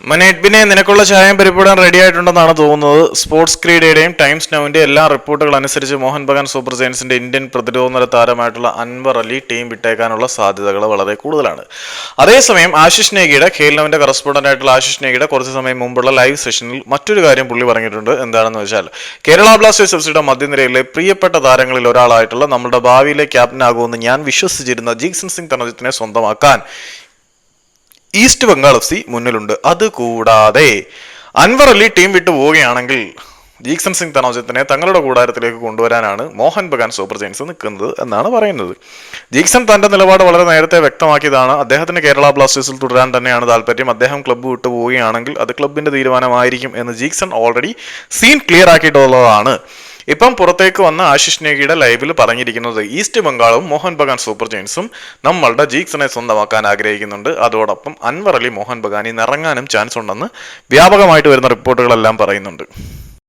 മനെഡ്ബിനെ നിനക്കുള്ള ചായം പരിപ്പിടാൻ റെഡി ആയിട്ടുണ്ടെന്നാണ് തോന്നുന്നത്. സ്പോർട്സ് ക്രീഡയുടെയും ടൈംസ് നൗവിന്റെ എല്ലാ റിപ്പോർട്ടുകൾ അനുസരിച്ച് മോഹൻ ബഗാൻ സൂപ്പർ ജയൻസിന്റെ ഇന്ത്യൻ പ്രതിരോധ താരമായിട്ടുള്ള അൻവർ അലി ടീം വിട്ടേക്കാനുള്ള സാധ്യതകൾ വളരെ കൂടുതലാണ്. അതേസമയം ആശിഷ് നേഗിയുടെ ഖേൽനവിന്റെ കറസ്പോണ്ടന്റ് ആയിട്ടുള്ള ആശിഷ് നേഗിയുടെ കുറച്ച് സമയം മുമ്പുള്ള ലൈവ് സെഷനിൽ മറ്റൊരു കാര്യം പുള്ളി പറഞ്ഞിട്ടുണ്ട്. എന്താണെന്ന് വെച്ചാൽ കേരള ബ്ലാസ്റ്റേഴ്സ് എഫ് സിയുടെ മധ്യനിരയിലെ പ്രിയപ്പെട്ട താരങ്ങളിൽ ഒരാളായിട്ടുള്ള നമ്മുടെ ഭാവിയിലെ ക്യാപ്റ്റനാകുമെന്ന് ഞാൻ വിശ്വസിച്ചിരുന്ന ജീക്സൺ സിംഗ് തനജിത്തിനെ സ്വന്തമാക്കാൻ ഈസ്റ്റ് ബംഗാൾ എഫ് സി മുന്നിലുണ്ട്. അതുകൂടാതെ അൻവർ അലി ടീം വിട്ടു പോവുകയാണെങ്കിൽ ജീക്സൺ സിംഗ് തനോജത്തിനെ തങ്ങളുടെ കൂടാരത്തിലേക്ക് കൊണ്ടുവരാനാണ് മോഹൻ ബഗാൻ സൂപ്പർ ജയൻസ് നിൽക്കുന്നത് എന്നാണ് പറയുന്നത്. ജീക്സൺ തന്റെ നിലപാട് വളരെ നേരത്തെ വ്യക്തമാക്കിയതാണ്. അദ്ദേഹത്തിന് കേരള ബ്ലാസ്റ്റേഴ്സിൽ തുടരാൻ തന്നെയാണ് താല്പര്യം അദ്ദേഹം ക്ലബ്ബ് വിട്ടു പോവുകയാണെങ്കിൽ അത് ക്ലബിന്റെ തീരുമാനമായിരിക്കും എന്ന് ജീക്സൺ ഓൾറെഡി സീൻ ക്ലിയർ ആക്കിയിട്ടുള്ളതാണ്. ഇപ്പം പുറത്തേക്ക് വന്ന ആശിഷ് നേഗിയുടെ ലൈവിൽ പറഞ്ഞിരിക്കുന്നത് ഈസ്റ്റ് ബംഗാളും മോഹൻ ബഗാൻ സൂപ്പർ ജെയിൻസും നമ്മളുടെ ജീക്സനെ സ്വന്തമാക്കാൻ ആഗ്രഹിക്കുന്നുണ്ട്. അതോടൊപ്പം അൻവർ അലി മോഹൻ ബഗാനി നിറങ്ങാനും ചാൻസ് ഉണ്ടെന്ന് വ്യാപകമായിട്ട് വരുന്ന റിപ്പോർട്ടുകളെല്ലാം പറയുന്നുണ്ട്.